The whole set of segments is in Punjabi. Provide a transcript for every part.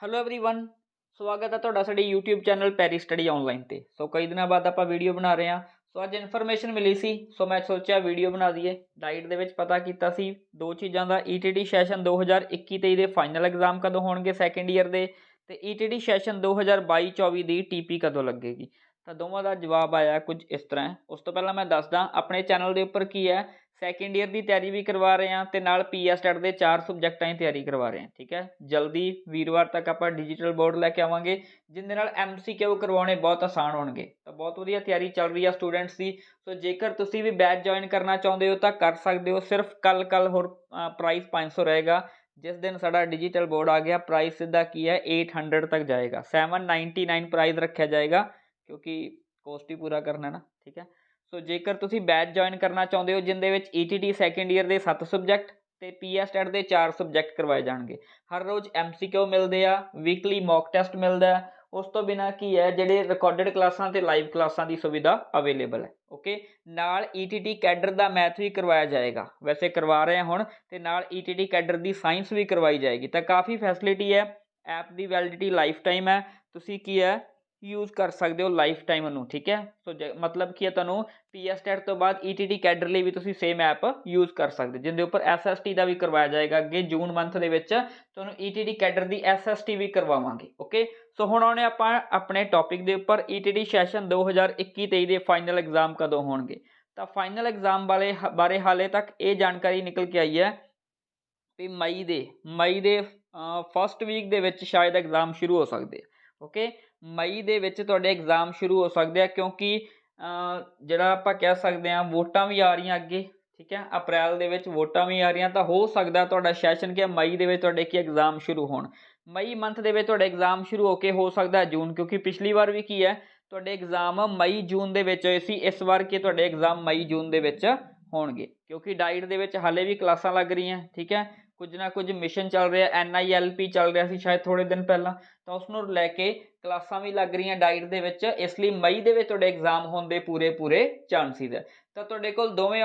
ਹੈਲੋ एवरीवन ਸਵਾਗਤ ਹੈ ਤੁਹਾਡਾ ਸਾਡੇ YouTube channel Pairy study online ਤੇ ਸੋ ਕਈ ਦਿਨਾਂ ਬਾਅਦ ਆਪਾਂ ਵੀਡੀਓ ਬਣਾ ਰਹੇ ਹਾਂ ਸੋ ਅੱਜ ਇਨਫੋਰਮੇਸ਼ਨ ਮਿਲੀ ਸੀ ਸੋ ਮੈਂ ਸੋਚਿਆ ਵੀਡੀਓ ਬਣਾ ਦਈਏ ਡਾਈਟ ਦੇ ਵਿੱਚ ਪਤਾ ਕੀਤਾ ਸੀ ਦੋ ਚੀਜ਼ਾਂ ਦਾ ETT ਸੈਸ਼ਨ 2021-23 ਦੇ ਫਾਈਨਲ ਐਗਜ਼ਾਮ ਕਦੋਂ ਹੋਣਗੇ ਸੈਕੰਡ ਈਅਰ ਦੇ ਤੇ ETT ਸੈਸ਼ਨ 2022-24 ਦੀ TP ਕਦੋਂ ਲੱਗੇਗੀ ਤਾਂ ਦੋਵਾਂ ਦਾ ਜਵਾਬ ਆਇਆ ਕੁਝ ਇਸ ਤਰ੍ਹਾਂ ਉਸ ਤੋਂ ਪਹਿਲਾਂ ਮੈਂ ਦੱਸਦਾ, ਆਪਣੇ ਚੈਨਲ ਦੇ ਉੱਪਰ ਕੀ ਹੈ? ਸੈਕੰਡ ਈਅਰ ਦੀ ਤਿਆਰੀ ਵੀ ਕਰਵਾ ਰਹੇ ਹਾਂ ਤੇ ਨਾਲ ਪੀਐਸਟੈਟ ਦੇ ਚਾਰ ਸਬਜੈਕਟਾਂ ਦੀ ਤਿਆਰੀ ਕਰਵਾ ਰਹੇ ਹਾਂ, ਠੀਕ ਹੈ? ਜਲਦੀ ਵੀਰਵਾਰ ਤੱਕ ਆਪਾਂ ਡਿਜੀਟਲ ਬੋਰਡ ਲੈ ਕੇ ਆਵਾਂਗੇ ਜਿਹਦੇ ਨਾਲ ਐਮਸੀਕਿਊ ਕਰਵਾਉਣੇ ਬਹੁਤ ਆਸਾਨ ਹੋਣਗੇ। ਤਾਂ ਬਹੁਤ ਵਧੀਆ ਤਿਆਰੀ ਚੱਲ ਰਹੀ ਆ ਸਟੂਡੈਂਟਸ ਦੀ। ਸੋ ਜੇਕਰ ਤੁਸੀਂ ਵੀ ਬੈਚ ਜੁਆਇਨ ਕਰਨਾ ਚਾਹੁੰਦੇ ਹੋ ਤਾਂ ਕਰ ਸਕਦੇ ਹੋ। ਸਿਰਫ ਕੱਲ ਕੱਲ ਹੋਰ ਪ੍ਰਾਈਸ 500 ਰਹੇਗਾ। ਜਿਸ ਦਿਨ ਸਾਡਾ ਡਿਜੀਟਲ ਬੋਰਡ ਆ ਗਿਆ ਪ੍ਰਾਈਸ ਸਿੱਧਾ ਕੀ ਹੈ? 800 ਤੱਕ ਜਾਏਗਾ। 799 ਪ੍ਰਾਈਸ ਰੱਖਿਆ ਜਾਏਗਾ। ਕਿਉਂਕਿ ਕੋਸਟ ਹੀ ਪੂਰਾ ਕਰਨਾ ਨਾ, ਠੀਕ ਹੈ। ਸੋ ਜੇਕਰ ਤੁਸੀਂ ਬੈਚ ਜੁਆਇਨ ਕਰਨਾ ਚਾਹੁੰਦੇ ਹੋ, ਜਿੰਦੇ ਵਿੱਚ ETT ਸੈਕੰਡ ਈਅਰ ਦੇ 7 ਸਬਜੈਕਟ ਤੇ ਪੀਐਸਟੈਟ ਦੇ 4 ਸਬਜੈਕਟ ਕਰਵਾਏ ਜਾਣਗੇ। ਹਰ ਰੋਜ਼ ਐਮਸੀਕਿਊ ਮਿਲਦੇ ਆ ਵੀਕਲੀ ਮੌਕ ਟੈਸਟ ਮਿਲਦਾ ਹੈ। ਉਸ ਤੋਂ ਬਿਨਾ ਕੀ ਹੈ, ਜਿਹੜੇ ਰਿਕਾਰਡਡ ਕਲਾਸਾਂ ਤੇ ਲਾਈਵ ਕਲਾਸਾਂ ਦੀ ਸੁਵਿਧਾ ਅਵੇਲੇਬਲ ਹੈ। ਓਕੇ ਨਾਲ ETT ਕੈਡਰ ਦਾ ਮੈਥ ਵੀ ਕਰਵਾਇਆ ਜਾਏਗਾ। ਵੈਸੇ ਕਰਵਾ ਰਹੇ ਹਾਂ ਹੁਣ, ਤੇ ਨਾਲ ETT ਕੈਡਰ ਦੀ ਸਾਇੰਸ ਵੀ ਕਰਵਾਈ ਜਾਏਗੀ। ਤਾਂ ਕਾਫੀ ਫੈਸਿਲਿਟੀ ਹੈ ਐਪ ਦੀ ਵੈਲਿਡਿਟੀ ਲਾਈਫ ਟਾਈਮ ਹੈ। ਤੁਸੀਂ ਕੀ ਹੈ ਯੂਜ਼ ਕਰ ਸਕਦੇ ਹੋ ਲਾਈਫ ਟਾਈਮ ਨੂੰ, ਠੀਕ ਹੈ? ਸੋ ਮਤਲਬ ਕੀ ਹੈ ਤੁਹਾਨੂੰ ਪੀਐਸਟੈਟ ਤੋਂ ਬਾਅਦ ETT ਕੈਡਰ ਲਈ ਵੀ ਤੁਸੀਂ ਸੇਮ ਐਪ ਯੂਜ਼ ਕਰ ਸਕਦੇ ਜਿੰਦੇ ਉੱਪਰ SST ਦਾ ਵੀ ਕਰਵਾਇਆ ਜਾਏਗਾ, ਅੱਗੇ ਜੂਨ ਮੰਥ ਦੇ ਵਿੱਚ ਤੁਹਾਨੂੰ ETT ਕੈਡਰ ਦੀ SST ਵੀ ਕਰਵਾਵਾਂਗੇ ਓਕੇ ਸੋ ਹੁਣ ਆਉਣੇ ਆਪਾਂ ਆਪਣੇ ਟੌਪਿਕ ਦੇ ਉੱਪਰ ETT ਸੈਸ਼ਨ 2021-23 ਦੇ ਫਾਈਨਲ ਐਗਜ਼ਾਮ ਕਦੋਂ ਹੋਣਗੇ? ਤਾਂ ਫਾਈਨਲ ਐਗਜ਼ਾਮ ਵਾਲੇ ਬਾਰੇ ਹਾਲੇ ਤੱਕ ਇਹ ਜਾਣਕਾਰੀ ਨਿਕਲ ਕੇ ਆਈ ਹੈ ਵੀ ਮਈ ਦੇ ਮਈ ਦੇ ਫਸਟ ਵੀਕ ਦੇ ਵਿੱਚ ਸ਼ਾਇਦ ਐਗਜ਼ਾਮ ਸ਼ੁਰੂ ਹੋ ਸਕਦੇ ਓਕੇ ਮਈ ਦੇ ਵਿੱਚ ਤੁਹਾਡੇ ਐਗਜ਼ਾਮ ਸ਼ੁਰੂ ਹੋ ਸਕਦੇ ਆ, ਕਿਉਂਕਿ ਜਿਹੜਾ ਆਪਾਂ ਕਹਿ ਸਕਦੇ ਆ, ਵੋਟਾਂ ਵੀ ਆ ਰਹੀਆਂ ਅੱਗੇ, ਠੀਕ ਹੈ? ਅਪ੍ਰੈਲ ਦੇ ਵਿੱਚ ਵੋਟਾਂ ਵੀ ਆ ਰਹੀਆਂ, ਤਾਂ ਹੋ ਸਕਦਾ ਤੁਹਾਡਾ ਸੈਸ਼ਨ ਕਿ ਮਈ ਦੇ ਵਿੱਚ ਤੁਹਾਡੇ ਕੀ ਐਗਜ਼ਾਮ ਸ਼ੁਰੂ ਹੋਣ। ਮਈ ਮੰਥ ਦੇ ਵਿੱਚ ਤੁਹਾਡੇ ਐਗਜ਼ਾਮ ਸ਼ੁਰੂ ਹੋ ਕੇ ਹੋ ਸਕਦਾ ਜੂਨ, ਕਿਉਂਕਿ ਪਿਛਲੀ ਵਾਰ ਵੀ ਕੀ ਹੈ, ਤੁਹਾਡੇ ਐਗਜ਼ਾਮ ਮਈ ਜੂਨ ਦੇ ਵਿੱਚ ਹੋਏ ਸੀ, ਇਸ ਵਾਰ ਕੀ ਤੁਹਾਡੇ ਐਗਜ਼ਾਮ ਮਈ ਜੂਨ ਦੇ ਵਿੱਚ ਹੋਣਗੇ, ਕਿਉਂਕਿ ਡਾਈਟ ਦੇ ਵਿੱਚ ਹਾਲੇ ਵੀ ਕਲਾਸਾਂ ਲੱਗ ਰਹੀਆਂ, ਠੀਕ ਹੈ? ਕੁਝ ਨਾ ਕੁਝ ਮਿਸ਼ਨ ਚੱਲ ਰਿਹਾ ਐਨਆਈਐਲਪੀ ਚੱਲ ਰਿਹਾ ਸੀ ਸ਼ਾਇਦ ਥੋੜੇ ਦਿਨ ਪਹਿਲਾਂ, ਤਾਂ ਉਸ ਨੂੰ ਲੈ ਕੇ ਕਲਾਸਾਂ ਵੀ ਲੱਗ ਰਹੀਆਂ ਡਾਈਟ ਦੇ ਵਿੱਚ, ਇਸ ਲਈ ਮਈ ਦੇ ਵਿੱਚ ਤੁਹਾਡੇ ਐਗਜ਼ਾਮ ਹੋਣ ਦੇ ਪੂਰੇ ਪੂਰੇ ਚਾਂਸਿਸ ਹੈ। ਤਾਂ ਤੁਹਾਡੇ ਕੋਲ ਦੋਵੇਂ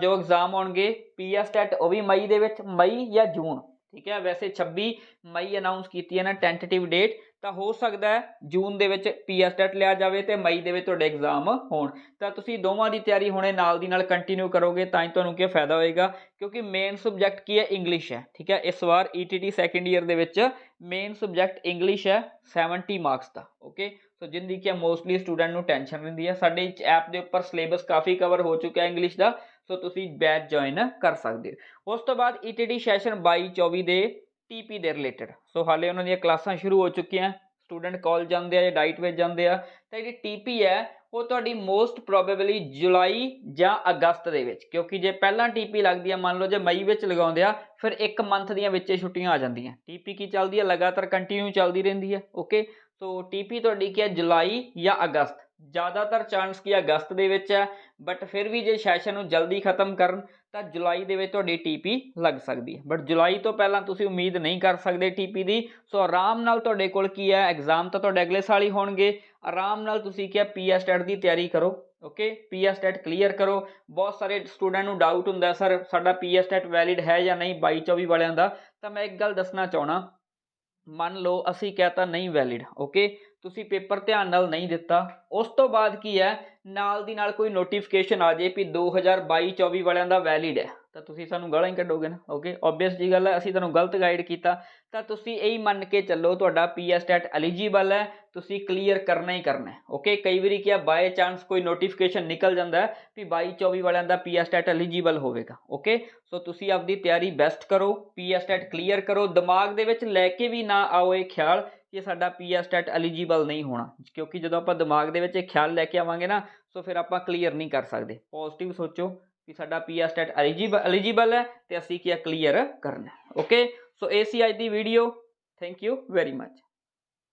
ਜੋ ਐਗਜ਼ਾਮ ਹੋਣਗੇ ਪੀਐਸਟੈਟ ਉਹ ਵੀ ਮਈ ਦੇ ਵਿੱਚ, ਮਈ ਜਾਂ ਜੂਨ, ਠੀਕ ਹੈ? ਵੈਸੇ 26 ਮਈ ਅਨਾਉਂਸ ਕੀਤੀ ਹੈ ਨਾ ਟੈਂਟੇਟਿਵ ਡੇਟ ਤਾਂ ਹੋ ਸਕਦਾ ਹੈ ਜੂਨ ਦੇ ਵਿੱਚ ਪੀਐਸਟੈਟ ਲਿਆ ਜਾਵੇ ਤੇ ਮਈ ਦੇ ਵਿੱਚ ਤੁਹਾਡੇ ਐਗਜ਼ਾਮ ਹੋਣ। ਤਾਂ ਤੁਸੀਂ ਦੋਵਾਂ ਦੀ ਤਿਆਰੀ ਹੁਣੇ ਨਾਲ ਦੀ ਨਾਲ ਕੰਟੀਨਿਊ ਕਰੋਗੇ ਤਾਂ ਹੀ ਤੁਹਾਨੂੰ ਕੀ ਫਾਇਦਾ ਹੋਏਗਾ, ਕਿਉਂਕਿ ਮੇਨ ਸਬਜੈਕਟ ਕੀ ਹੈ? ਇੰਗਲਿਸ਼ ਹੈ, ਠੀਕ ਹੈ? ਇਸ ਵਾਰ ETT ਸੈਕੰਡ ਈਅਰ ਦੇ ਵਿੱਚ ਮੇਨ ਸਬਜੈਕਟ ਇੰਗਲਿਸ਼ ਹੈ 70 ਮਾਰਕਸ ਦਾ ਓਕੇ ਸੋ ਜਿੰਦੀ ਕਿ ਮੋਸਟਲੀ ਸਟੂਡੈਂਟ ਨੂੰ ਟੈਨਸ਼ਨ ਰਹਿੰਦੀ ਹੈ। ਸਾਡੇ ਐਪ ਦੇ ਉੱਪਰ ਸਿਲੇਬਸ ਕਾਫੀ ਕਵਰ ਹੋ ਚੁੱਕਿਆ ਹੈ ਇੰਗਲਿਸ਼ ਦਾ ਸੋ ਤੁਸੀਂ ਬੈਚ ਜੁਆਇਨ ਕਰ ਸਕਦੇ ਹੋ। ਉਸ ਤੋਂ ਬਾਅਦ ETT ਸੈਸ਼ਨ 22 24 ਦੇ ਟੀਪੀ ਦੇ ਰਿਲੇਟਡ ਸੋ ਹਾਲੇ ਉਹਨਾਂ ਦੀਆਂ ਕਲਾਸਾਂ ਸ਼ੁਰੂ ਹੋ ਚੁੱਕੀਆਂ ਸਟੂਡੈਂਟ ਕਾਲਜ ਜਾਂਦੇ ਆ ਜਾਂ ਡਾਈਟ ਵਿੱਚ ਜਾਂਦੇ ਆ। ਤਾਂ ਜਿਹੜੀ ਟੀਪੀ ਹੈ, ਉਹ ਤੁਹਾਡੀ ਮੋਸਟ ਪ੍ਰੋਬੇਬਲੀ ਜੁਲਾਈ ਜਾਂ ਅਗਸਤ ਦੇ ਵਿੱਚ। ਕਿਉਂਕਿ ਜੇ ਪਹਿਲਾਂ ਟੀਪੀ ਲੱਗਦੀ ਆ, ਮੰਨ ਲਓ ਜੇ ਮਈ ਵਿੱਚ ਲਗਾਉਂਦੇ ਆ, ਫਿਰ ਇੱਕ ਮੰਥ ਦੀਆਂ ਵਿੱਚੇ ਛੁੱਟੀਆਂ ਆ ਜਾਂਦੀਆਂ। ਟੀਪੀ ਕੀ ਚੱਲਦੀ ਆ? ਲਗਾਤਾਰ ਕੰਟੀਨਿਊ ਚੱਲਦੀ ਰਹਿੰਦੀ ਹੈ ਓਕੇ ਸੋ ਟੀਪੀ ਤੁਹਾਡੀ ਕੀ ਹੈ ਜੁਲਾਈ ਜਾਂ ਅਗਸਤ। ਜ਼ਿਆਦਾਤਰ ਚਾਂਸ ਕੀ ਅਗਸਤ ਦੇ ਵਿੱਚ ਹੈ ਬਟ ਫਿਰ ਵੀ ਜੇ ਸੈਸ਼ਨ ਨੂੰ ਜਲਦੀ ਖਤਮ ਕਰਨ, ਤਾਂ ਜੁਲਾਈ ਦੇ ਵਿੱਚ ਤੁਹਾਡੀ ਟੀਪੀ ਲੱਗ ਸਕਦੀ ਹੈ। ਬਟ ਜੁਲਾਈ ਤੋਂ ਪਹਿਲਾਂ ਤੁਸੀਂ ਉਮੀਦ ਨਹੀਂ ਕਰ ਸਕਦੇ ਟੀਪੀ ਦੀ। ਸੋ ਆਰਾਮ ਨਾਲ ਤੁਹਾਡੇ ਕੋਲ ਕੀ ਹੈ ਐਗਜ਼ਾਮ ਤਾਂ ਤੁਹਾਡੇ ਅਗਲੇ ਸਾਲ ਹੀ ਹੋਣਗੇ। ਆਰਾਮ ਨਾਲ ਤੁਸੀਂ ਕੀ ਹੈ ਪੀਐਸਟੈਟ ਦੀ ਤਿਆਰੀ ਕਰੋ ਓਕੇ ਪੀਐਸਟੈਟ ਕਲੀਅਰ ਕਰੋ। ਬਹੁਤ ਸਾਰੇ ਸਟੂਡੈਂਟ ਨੂੰ ਡਾਊਟ ਹੁੰਦਾ ਸਰ ਸਾਡਾ ਪੀਐਸਟੈਟ ਵੈਲਿਡ ਹੈ ਜਾਂ ਨਹੀਂ 22 24 ਵਾਲਿਆਂ ਦਾ? ਤਾਂ ਮੈਂ ਇੱਕ ਗੱਲ ਦੱਸਣਾ ਚਾਹਣਾ ਮੰਨ ਲਓ ਅਸੀਂ ਕਹਤਾ ਨਹੀਂ ਵੈਲਿਡ ਓਕੇ ਤੁਸੀਂ ਪੇਪਰ ਧਿਆਨ ਨਾਲ ਨਹੀਂ ਦਿੱਤਾ। ਉਸ ਤੋਂ ਬਾਅਦ ਕੀ ਹੈ? ਨਾਲ ਦੀ ਨਾਲ ਕੋਈ ਨੋਟੀਫਿਕੇਸ਼ਨ ਆ ਜੇ ਵੀ 2022 24 ਵਾਲਿਆਂ ਦਾ ਵੈਲਿਡ ਹੈ। ਤਾਂ ਤੁਸੀਂ ਸਾਨੂੰ ਗਾਲਾਂ ਹੀ ਕੱਢੋਗੇ ਨਾ ਓਕੇ ਆਬਵੀਅਸ ਜੀ ਗੱਲ ਹੈ, ਅਸੀਂ ਤੁਹਾਨੂੰ ਗਲਤ ਗਾਈਡ ਕੀਤਾ, ਤਾਂ ਤੁਸੀਂ ਇਹੀ ਮੰਨ ਕੇ ਚੱਲੋ ਤੁਹਾਡਾ ਪੀਐਸਟੈਟ ਐਲੀਜੀਬਲ ਹੈ, ਤੁਸੀਂ ਕਲੀਅਰ ਕਰਨਾ ਹੀ ਕਰਨਾ ਹੈ ਓਕੇ ਕਈ ਵਾਰੀ ਕੀ ਆ ਬਾਏ ਚਾਂਸ ਕੋਈ ਨੋਟੀਫਿਕੇਸ਼ਨ ਨਿਕਲ ਜਾਂਦਾ ਹੈ ਵੀ 22 24 ਵਾਲਿਆਂ ਦਾ ਪੀਐਸਟੈਟ ਐਲੀਜੀਬਲ ਹੋਵੇਗਾ ਓਕੇ ਸੋ ਤੁਸੀਂ ਆਪਦੀ ਤਿਆਰੀ ਬੈਸਟ ਕਰੋ ਪੀਐਸਟੈਟ ਕਲੀਅਰ ਕਰੋ, ਦਿਮਾਗ ਦੇ ਵਿੱਚ ਲੈ ਕੇ ਵੀ ਨਾ ਆਓ ਇਹ ਖਿਆਲ ਕਿ ਸਾਡਾ ਪੀਐਸਟੈਟ ਐਲੀਜੀਬਲ ਨਹੀਂ ਹੋਣਾ, ਕਿਉਂਕਿ ਜਦੋਂ ਆਪਾਂ ਦਿਮਾਗ ਦੇ ਵਿੱਚ ਇਹ ਖਿਆਲ ਲੈ ਕੇ ਆਵਾਂਗੇ ਨਾ ਸੋ ਫਿਰ ਆਪਾਂ ਕਲੀਅਰ ਨਹੀਂ ਕਰ ਸਕਦੇ ਪੋਜ਼ਿਟਿਵ ਸੋਚੋ ਕਿ ਸਾਡਾ ਪੀਐਸਟੈਟ ਐਲੀਜੀਬਲ ਐਲੀਜੀਬਲ ਹੈ ਤੇ ਅਸੀਂ ਕੀ ਕਲੀਅਰ ਕਰਨਾ ਓਕੇ ਸੋ ਇਹ ਸੀ ਅੱਜ ਦੀ video thank you very much